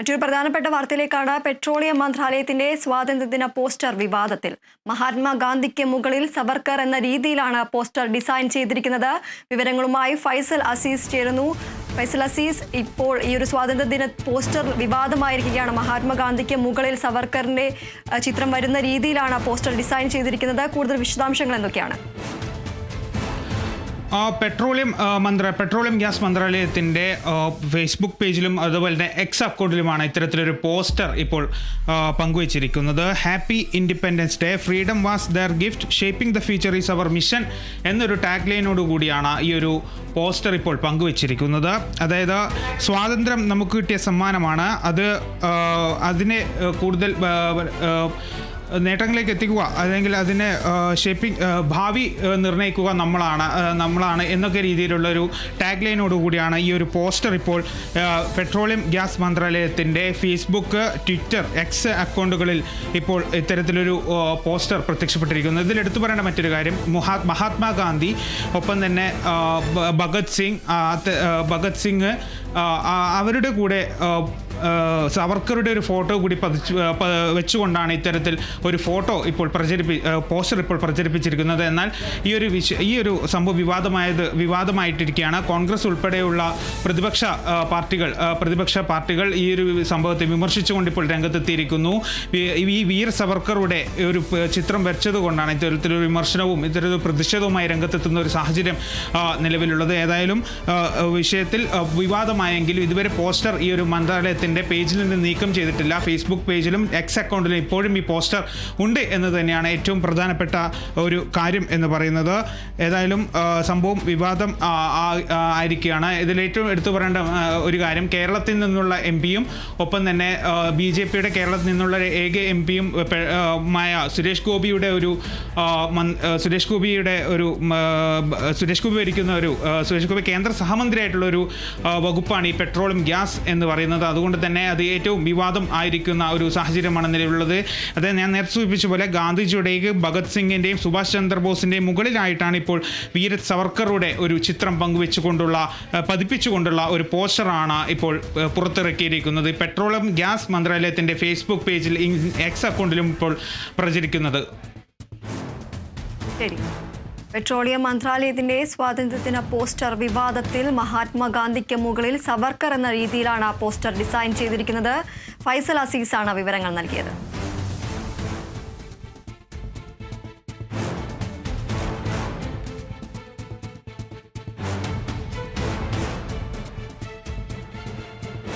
മറ്റൊരു പ്രധാനപ്പെട്ട വാർത്തയിലേക്കാണ് പെട്രോളിയം മന്ത്രാലയത്തിന്റെ സ്വാതന്ത്ര്യദിന പോസ്റ്റർ വിവാദത്തിൽ. മഹാത്മാഗാന്ധിക്ക് മുകളിൽ സവർക്കർ എന്ന രീതിയിലാണ് പോസ്റ്റർ ഡിസൈൻ ചെയ്തിരിക്കുന്നത്. വിവരങ്ങളുമായി ഫൈസൽ അസീസ് ചേരുന്നു. ഫൈസൽ അസീസ് ഇപ്പോൾ ഈ ഒരു സ്വാതന്ത്ര്യദിന പോസ്റ്റർ വിവാദമായിരിക്കുകയാണ്. മഹാത്മാഗാന്ധിക്ക് മുകളിൽ സവർക്കറിന്റെ ചിത്രം വരുന്ന രീതിയിലാണ് പോസ്റ്റർ ഡിസൈൻ ചെയ്തിരിക്കുന്നത്. കൂടുതൽ വിശദാംശങ്ങൾ എന്തൊക്കെയാണ്? പെട്രോളിയം മന്ത്ര പെട്രോളിയം ഗ്യാസ് മന്ത്രാലയത്തിന്റെ ഫേസ്ബുക്ക് പേജിലും അതുപോലെ തന്നെ എക്സ് അക്കൗണ്ടിലുമാണ് ഇത്തരത്തിലൊരു പോസ്റ്റർ ഇപ്പോൾ പങ്കുവച്ചിരിക്കുന്നത്. Happy independence day freedom was their gift shaping the future is our mission എന്നൊരു ടാഗ് ലൈനോട് കൂടിയാണ് ഈ ഒരു പോസ്റ്റർ ഇപ്പോൾ പങ്കുവച്ചിരിക്കുന്നത്. അതായത് സ്വാതന്ത്ര്യം നമുക്ക് കിട്ടിയ സമ്മാനമാണ്. അത് അതിനെ കൂടുതൽ നേട്ടങ്ങളിലേക്ക് എത്തിക്കുക അല്ലെങ്കിൽ അതിനെ ഷേപ്പിംഗ് ഭാവി നിർണയിക്കുക നമ്മളാണ് നമ്മളാണ് എന്നൊക്കെ രീതിയിലുള്ള ഒരു ടാഗ് ലൈനോട് കൂടിയാണ് ഈ ഒരു പോസ്റ്റർ ഇപ്പോൾ പെട്രോളിയം ഗ്യാസ് മന്ത്രാലയത്തിന്റെ ഫേസ്ബുക്ക് ട്വിറ്റർ എക്സ് അക്കൗണ്ടുകളിൽ ഇപ്പോൾ ഇത്തരത്തിലൊരു പോസ്റ്റർ പ്രത്യക്ഷപ്പെട്ടിരിക്കുന്നത് ഇതിൽ എടുത്തു പറയേണ്ട മറ്റൊരു കാര്യം മഹാ മഹാത്മാഗാന്ധി ഒപ്പം തന്നെ ഭഗത് സിംഗ് ഭഗത് സിംഗ് അവരുടെ കൂടെ സവർക്കറുടെ ഒരു ഫോട്ടോ കൂടി പതിച്ച് വെച്ചുകൊണ്ടാണ് ഇത്തരത്തിൽ ഒരു ഫോട്ടോ ഇപ്പോൾ പ്രചരിപ്പി പോസ്റ്റർ ഇപ്പോൾ പ്രചരിപ്പിച്ചിരിക്കുന്നത്. എന്നാൽ ഈ ഒരു വിഷ ഈ ഒരു സംഭവം വിവാദമായത് വിവാദമായിട്ടിരിക്കുകയാണ്. കോൺഗ്രസ് ഉൾപ്പെടെയുള്ള പ്രതിപക്ഷ പാർട്ടികൾ പ്രതിപക്ഷ പാർട്ടികൾ ഈ ഒരു സംഭവത്തെ വിമർശിച്ചുകൊണ്ട് ഇപ്പോൾ രംഗത്തെത്തിയിരിക്കുന്നു. ഈ- വീർ സവർക്കറുടെ ഒരു ചിത്രം വരച്ചതുകൊണ്ടാണ് ഇത്തരത്തിലൊരു വിമർശനവും ഇത്തരത്തിൽ പ്രതിഷേധവുമായി രംഗത്തെത്തുന്ന ഒരു സാഹചര്യം നിലവിലുള്ളത്. ഏതായാലും വിഷയത്തിൽ വിവാദമായെങ്കിലും ഇതുവരെ പോസ്റ്റർ ഈ ഒരു മന്ത്രാലയത്തിന്റെ പേജിൽ നിന്ന് നീക്കം ചെയ്തിട്ടില്ല. ഫേസ്ബുക്ക് പേജിലും എക്സ് അക്കൗണ്ടിലും ഇപ്പോഴും ഈ പോസ്റ്റർ ഉണ്ട് എന്ന് തന്നെയാണ് ഏറ്റവും പ്രധാനപ്പെട്ട ഒരു കാര്യം എന്ന് പറയുന്നത്. ഏതായാലും സംഭവം വിവാദം ആയിരിക്കുകയാണ്. ഇതിൽ ഏറ്റവും എടുത്തു പറയേണ്ട ഒരു കാര്യം കേരളത്തിൽ നിന്നുള്ള എം പിയും ഒപ്പം തന്നെ ബി ജെ പിയുടെ കേരളത്തിൽ നിന്നുള്ള ഏക എം പിയും മായ സുരേഷ് ഗോപിയുടെ ഒരു സുരേഷ് ഗോപിയുടെ ഒരു സുരേഷ് ഗോപി ഭരിക്കുന്ന ഒരു സുരേഷ് ഗോപി കേന്ദ്ര സഹമന്ത്രിയായിട്ടുള്ള ഒരു വകുപ്പാണ് ഈ പെട്രോളും ഗ്യാസ് എന്ന് പറയുന്നത്. അതുകൊണ്ട് തന്നെ അത് ഏറ്റവും വിവാദം ആയിരിക്കുന്ന ഒരു സാഹചര്യമാണ് നിലവിലുള്ളത്. അത് ഞാൻ നേരത്തെ സൂചിപ്പിച്ച പോലെ ഗാന്ധിജിയുടെയും ഭഗത് സിംഗിന്റെയും സുഭാഷ് ചന്ദ്രബോസിന്റെയും മുകളിലായിട്ടാണ് ഇപ്പോൾ വീര സവർക്കറുടെ ഒരു ചിത്രം പങ്കുവെച്ചുകൊണ്ടുള്ള പതിപ്പിച്ചുകൊണ്ടുള്ള ഒരു പോസ്റ്ററാണ് ഇപ്പോൾ പുറത്തിറക്കിയിരിക്കുന്നത്. പെട്രോളിയം ഗ്യാസ് മന്ത്രാലയത്തിന്റെ ഫേസ്ബുക്ക് പേജിൽ എക്സ് അക്കൗണ്ടിലും ഇപ്പോൾ പ്രചരിക്കുന്നത്. ശരി. പെട്രോളിയം മന്ത്രാലയത്തിന്റെ സ്വാതന്ത്ര്യദിന പോസ്റ്റർ വിവാദത്തിൽ മഹാത്മാഗാന്ധിക്ക് മുകളിൽ സവർക്കർ എന്ന രീതിയിലാണ് പോസ്റ്റർ ഡിസൈൻ ചെയ്തിരിക്കുന്നത്. ഫൈസൽ അസീസാണ് വിവരങ്ങൾ നൽകിയത്.